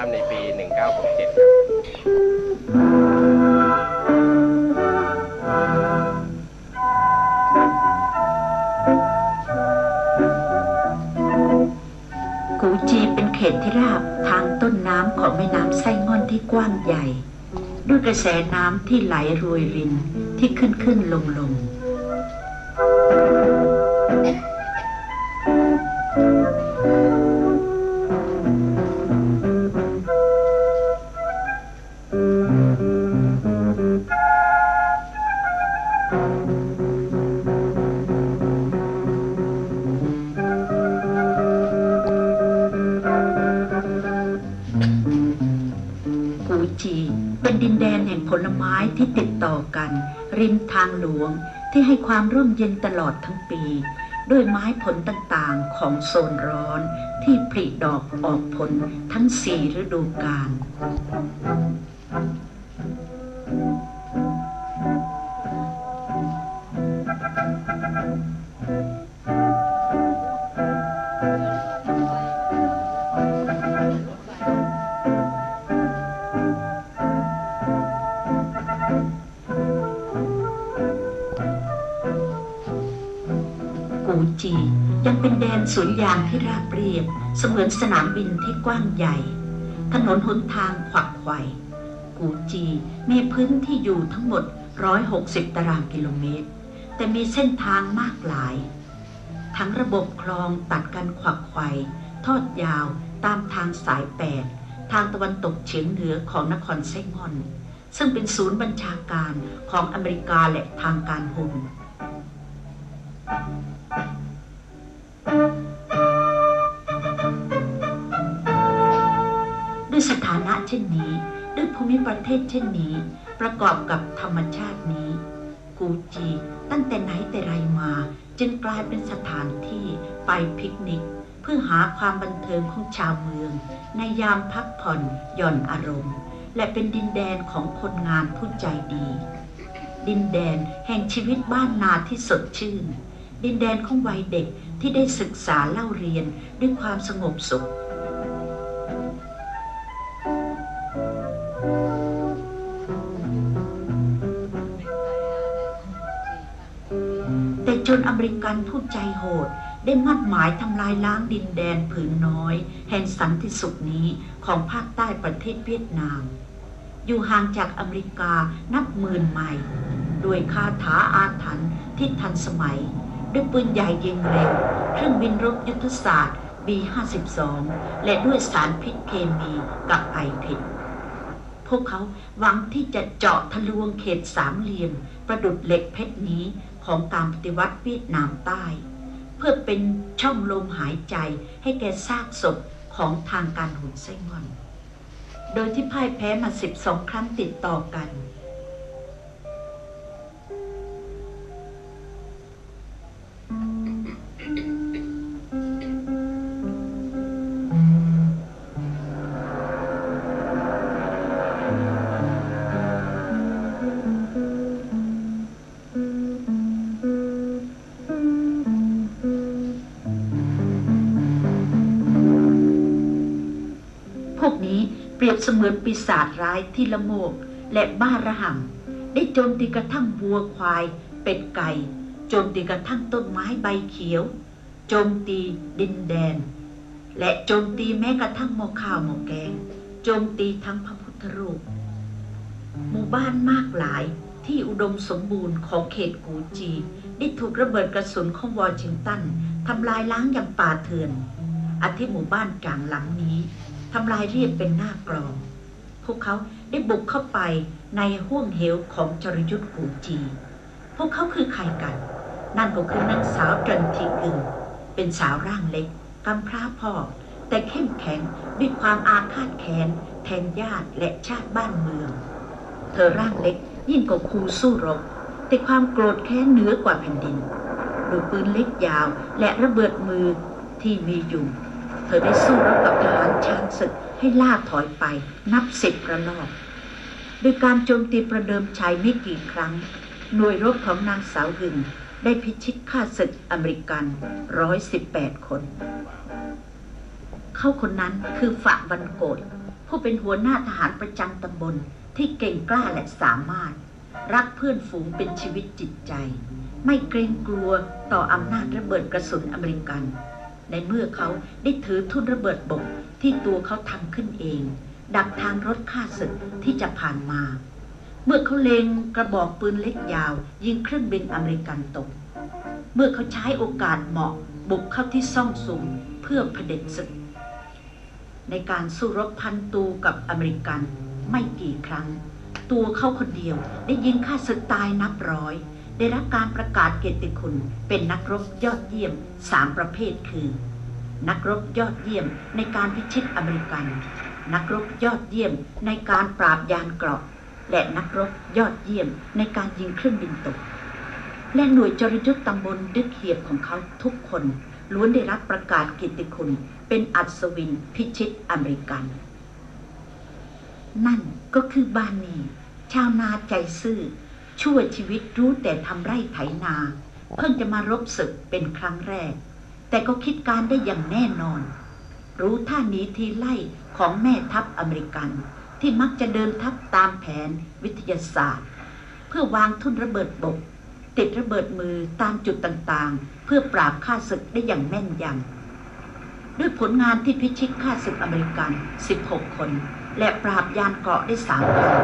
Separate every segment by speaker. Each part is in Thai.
Speaker 1: าพในปี 1967ครับ
Speaker 2: กูจีเป็นเขตที่ราบทางต้นน้ำของแม่น้ำไส้ง่อนที่กว้างใหญ่ ด้วยกระแสน้ำที่ไหลรวยรินที่ขึ้นขึ้นลงลง ผลไม้ที่ติดต่อกัน ริมทางหลวงที่ให้ความร่มเย็นตลอดทั้งปี ด้วยไม้ผลต่างๆของโซนร้อน ที่ผลิดอกออกผลทั้งสี่ฤดูกาล เป็นแดนสวนยางที่ราบเรียบ เสมือนสนามบินที่กว้างใหญ่ ถนนหนทางขวักไขว่กูจีมีพื้นที่อยู่ทั้งหมด 160 ตารางกิโลเมตร แต่มีเส้นทางมากหลาย ทั้งระบบคลองตัดกันขวักไขว่ทอดยาวตามทางสายแปดทางตะวันตกเฉียงเหนือของนครไซงอน ซึ่งเป็นศูนย์บัญชาการของอเมริกาและทางการฮุน เช่นนี้ ด้วยภูมิประเทศเช่นนี้ ประกอบกับธรรมชาตินี้ กูจีตั้งแต่ไหนแต่ไรมา จึงกลายเป็นสถานที่ไปปิกนิก เพื่อหาความบันเทิงของชาวเมือง ในยามพักผ่อนหย่อนอารมณ์ และเป็นดินแดนของคนงานผู้ใจดี ดินแดนแห่งชีวิตบ้านนาที่สดชื่น ดินแดนของวัยเด็กที่ได้ศึกษาเล่าเรียนด้วยความสงบสุข แต่จนอเมริกันผู้ใจโหด ได้มั่นหมายทำลายล้างดินแดนผืนน้อย แห่งสันติสุขนี้ของภาคใต้ประเทศเวียดนาม อยู่ห่างจากอเมริกานับหมื่นไมล์ด้วยคาถาอาถรรพ์ที่ทันสมัย ด้วยปืนใหญ่ยิงเร็วเครื่องบินรบยุทธศาสตร์ B-52 และด้วยสารพิษเคมีกับไอพิษพวกเขาหวังที่จะเจาะทะลวงเขตสามเหลี่ยม ประดุดเหล็กเพชรนี้ ของการปฏิวัติเวียดนามใต้ เพื่อเป็นช่องลมหายใจให้แก่ซากศพของทางการหุ่นไส้งอน โดยที่พ่ายแพ้มา 12 ครั้งติดต่อกัน เปรียบเสมือนปีศาจร้ายที่ละโมบและบ้าระห่ำได้โจมตีกระทั่งวัวควาย เป็ดไก่ โจมตีกระทั่งต้นไม้ใบเขียว โจมตีดินแดน และโจมตีแม้กระทั่งหม้อข้าวหม้อแกง โจมตีทั้งพระพุทธรูป หมู่บ้านมากหลายที่อุดมสมบูรณ์ของเขตกูจีได้ถูกระเบิดกระสุนของวอชิงตันทำลายล้างอย่างป่าเถื่อนอาทิหมู่บ้านจางหลังนี้ ทำลายเรียบเป็นหน้ากลอง พวกเขาได้บุกเข้าไปในห้วงเหวของจรยุทธ์กูจี พวกเขาคือใครกัน นั่นก็คือนางสาวจันทีกึงเป็นสาวร่างเล็กกำพร้าพ่อ แต่เข้มแข็งด้วยความอาฆาตแค้นแทนญาติและชาติบ้านเมือง เธอร่างเล็กยิ่งกว่าครูสู้รบ แต่ความโกรธแค้นเหนือกว่าแผ่นดินโดยปืนเล็กยาวและระเบิดมือที่มีอยู่ เธอได้สู้รบกับทหารชาญศึกให้ล่าถอยไปนับสิบระลอกโดยการโจมตีประเดิมชายไม่กี่ครั้ง หน่วยรบของนางสาวหึงได้พิชิตฆ่าศึกอเมริกันร้อยสิบแปดคน เข้าคนนั้นคือฝะบันโกดผู้เป็นหัวหน้าทหารประจำตำบลที่เก่งกล้าและสามารถ รักเพื่อนฝูงเป็นชีวิตจิตใจ ไม่เกรงกลัวต่ออำนาจระเบิดกระสุนอเมริกัน ในเมื่อเขาได้ถือทุ่นระเบิดบกที่ตัวเขาทำขึ้นเอง ดักทางรถฆ่าศึกที่จะผ่านมา เมื่อเขาเลงกระบอกปืนเล็กยาว ยิงเครื่องบินอเมริกันตก เมื่อเขาใช้โอกาสเหมาะบุกเข้าที่ซ่องสุมเพื่อเผด็จศึก ในการสู้รบพันตูกับอเมริกันไม่กี่ครั้ง ตัวเขาคนเดียวได้ยิงฆ่าศึกตายนับร้อย ได้รับการประกาศเกียรติคุณเป็นนักรบยอดเยี่ยมสามประเภทคือ นักรบยอดเยี่ยมในการพิชิตอเมริกัน นักรบยอดเยี่ยมในการปราบยานเกราะ และนักรบยอดเยี่ยมในการยิงเครื่องบินตก และหน่วยจรยุทธ์ตำบลดึกเหียบของเขาทุกคนล้วนได้รับประกาศเกียรติคุณ เป็นอัศวินพิชิตอเมริกัน นั่นก็คือบานนี้ชาวนาใจซื่อ ชั่วชีวิตรู้แต่ทำไร่ไถนา เพิ่งจะมารบศึกเป็นครั้งแรก แต่ก็คิดการได้อย่างแน่นอน รู้ท่าหนีทีไล่ของแม่ทัพอเมริกัน ที่มักจะเดินทัพตามแผนวิทยาศาสตร์ เพื่อวางทุ่นระเบิดบก ติดระเบิดมือตามจุดต่างๆ เพื่อปราบฆ่าศึกได้อย่างแม่นยำด้วยผลงานที่พิชิตฆ่าศึกอเมริกัน 16 คน และปราบยานเกาะได้สามคัน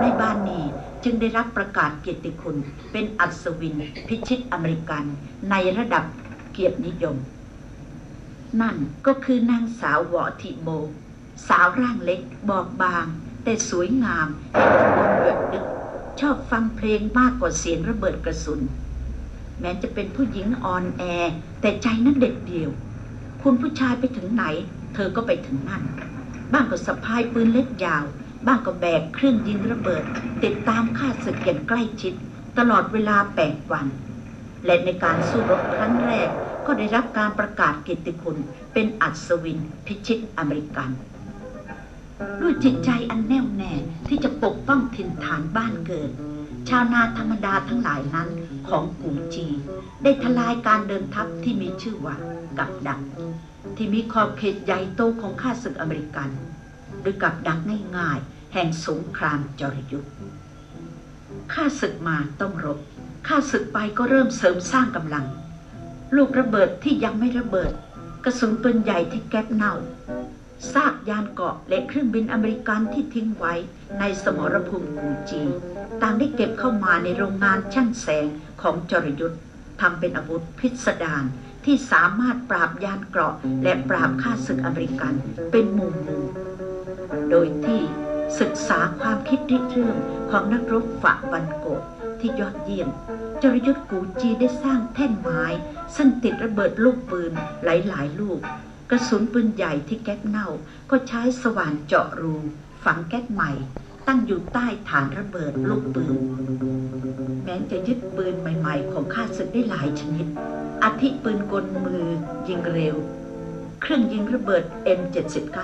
Speaker 2: ในบ้านนี้จึงได้รับประกาศเกียรติคุณ เป็นอัศวิน พิชิตอเมริกัน ในระดับเกียรตินิยม นั่นก็คือนางสาววอทิโบสาวร่างเล็ก บอบบาง แต่สวยงามแห่งตำบลเดือดดึก ชอบฟังเพลงมากกว่าเสียงระเบิดกระสุน แม้จะเป็นผู้หญิงอ่อนแอ แต่ใจนั้นเด็ดเดี่ยว คุณผู้ชายไปถึงไหน เธอก็ไปถึงนั่น บ้างก็สะพายปืนเล็กยาว บ้างก็แบกเครื่องยิงระเบิด ติดตามฆ่าศึกอย่างใกล้ชิด ตลอดเวลาแปดวัน และในการสู้รบครั้งแรก ก็ได้รับการประกาศเกียรติคุณเป็นอัศวินพิชิตอเมริกัน ด้วยจิตใจอันแน่วแน่ที่จะปกป้องถิ่นฐานบ้านเกิด ชาวนาธรรมดาทั้งหลายนั้นของกูจี ได้ทลายการเดินทัพที่มีชื่อว่ากับดัก ที่มีขอบเขตใหญ่โตของข้าศึกอเมริกันด้วยกับดักง่ายๆ แห่งสงครามจรยุทธ์ข้าศึกมาต้องรบข้าศึกไปก็เริ่มเสริมสร้างกำลัง ลูกระเบิดที่ยังไม่ระเบิด กระสุนปืนใหญ่ที่แก๊ปเน่า ซากยานเกาะและเครื่องบินอเมริกันที่ทิ้งไว้ในสมรภูมิกูจี ต่างได้เก็บเข้ามาในโรงงานช่างแสงของจรยุทธ์ทำเป็นอาวุธพิสดารที่สามารถปราบยานเกราะและปราบข้าศึกอเมริกันเป็นมู่หมู่โดยที่ศึกษาความคิดริเรื่องของนักรบฝ่าบันโกที่ยอดเยี่ยม จรยุทธ์กูจีได้สร้างแท่นไม้ ซึ่งติดระเบิดลูกปืนหลายๆ ลูก กระสุนปืนใหญ่ที่แก๊สเน่า ก็ใช้สว่านเจาะรู ฝังแก๊สใหม่ ตั้งอยู่ใต้ฐานระเบิดลูกปืน แม้จะยึดปืนใหม่ ๆ ของข้าศึกได้หลายชนิดอาทิปืนกลมือยิงเร็ว เครื่องยิงระเบิด M79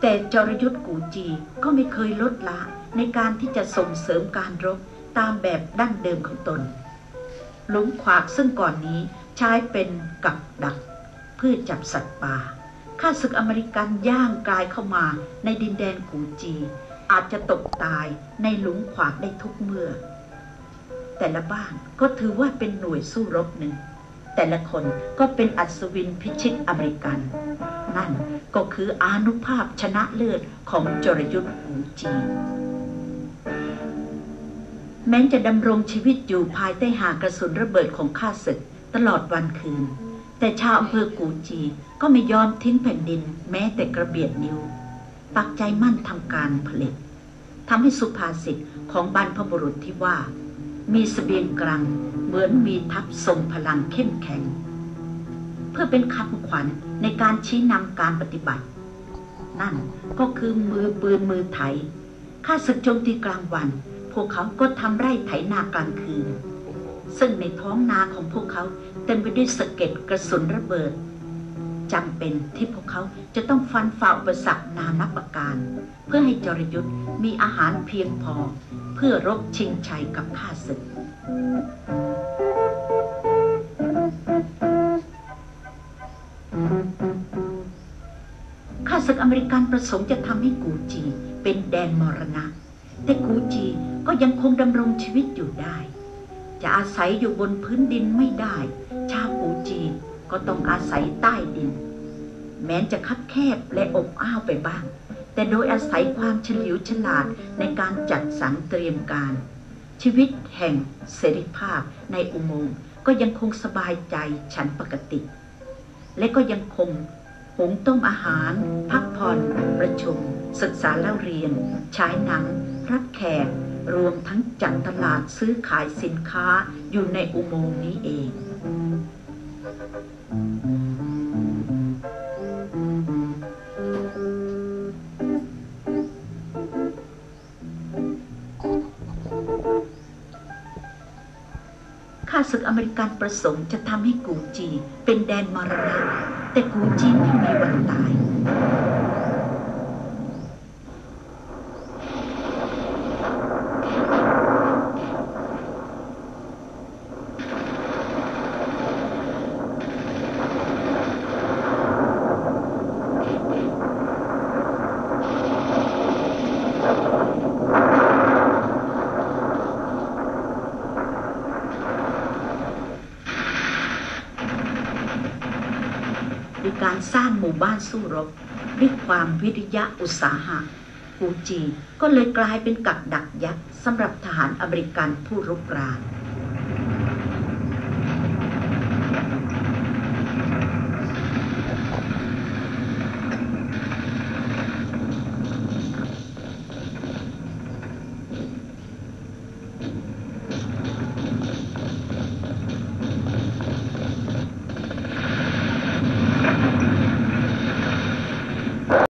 Speaker 2: แต่จรยุทธ์กูจีก็ไม่เคยลดละในการที่จะส่งเสริมการรบตามแบบดั้งเดิมของตนหลุมขวากซึ่งก่อนนี้ใช้เป็นกับดัก พื่อจับสัตว์ป่าข้าศึกอเมริกันย่างกายเข้ามาในดินแดนกูจี อาจจะตกตายในหลุมขวากได้ทุกเมื่อ แต่ละบ้านก็ถือว่าเป็นหน่วยสู้รบหนึ่ง แต่ละคนก็เป็นอัศวินพิชิตอเมริกัน นั่นก็คืออานุภาพชนะเลิศของจรยุทธ์กูจีแม้จะดำรงชีวิตอยู่ภายใต้หากระสุนระเบิดของข้าศึกตลอดวันคืน แต่ชาวอำเภอกูจีก็ไม่ยอมทิ้งแผ่นดิน แม้แต่กระเบียดนิ้ว ปักใจมั่นทำการผลิตทำให้สุภาษิตของบรรพบุรุษที่ว่า มีสเสบียงกลางเหมือนมีทัพทรงพลังเข้มแข็ง เพื่อเป็นคำขวัญในการชี้นำการปฏิบัติ นั่นก็คือมือปืนมือไถข้าศึกโจมตีกลางวัน พวกเขาก็ทำไร่ไถนากลางคืน ซึ่งในท้องนาของพวกเขาเต็มไปด้วยสะเก็ดกระสุนระเบิดจำเป็นที่พวกเขาจะต้องฟันฝ่าอุปสรรคนานับประการ เพื่อให้จรยุทธ์มีอาหารเพียงพอ เพื่อรบชิงชัยกับข้าศึกข้าศึกอเมริกันประสงค์จะทำให้กูจีเป็นแดนมรณะ แต่กูจีก็ยังคงดำรงชีวิตอยู่ได้ จะอาศัยอยู่บนพื้นดินไม่ได้ ชาวกูจีก็ต้องอาศัยใต้ดิน แม้จะคับแคบและอบอ้าวไปบ้าง แต่โดยอาศัยความเฉลียวฉลาดในการจัดสรรเตรียมการ ชีวิตแห่งเสรีภาพในอุโมงค์ก็ยังคงสบายใจฉันปกติ และก็ยังคงหุงต้มอาหาร พักผ่อน ประชุม ศึกษาเล่าเรียนฉายหนัง รับแขก รวมทั้งจัดตลาดซื้อขายสินค้าอยู่ในอุโมงค์นี้เอง ข้าศึกอเมริกันประสงค์จะทำให้กูจีเป็นแดนมรณะแต่กูจีไม่มีวันตายด้วย การสร้างหมู่บ้านสู้รบด้วยความวิริยะอุตสาหะกูจีก็เลยกลายเป็นกับดักยักษ์สำหรับทหารอเมริกันผู้รุกราน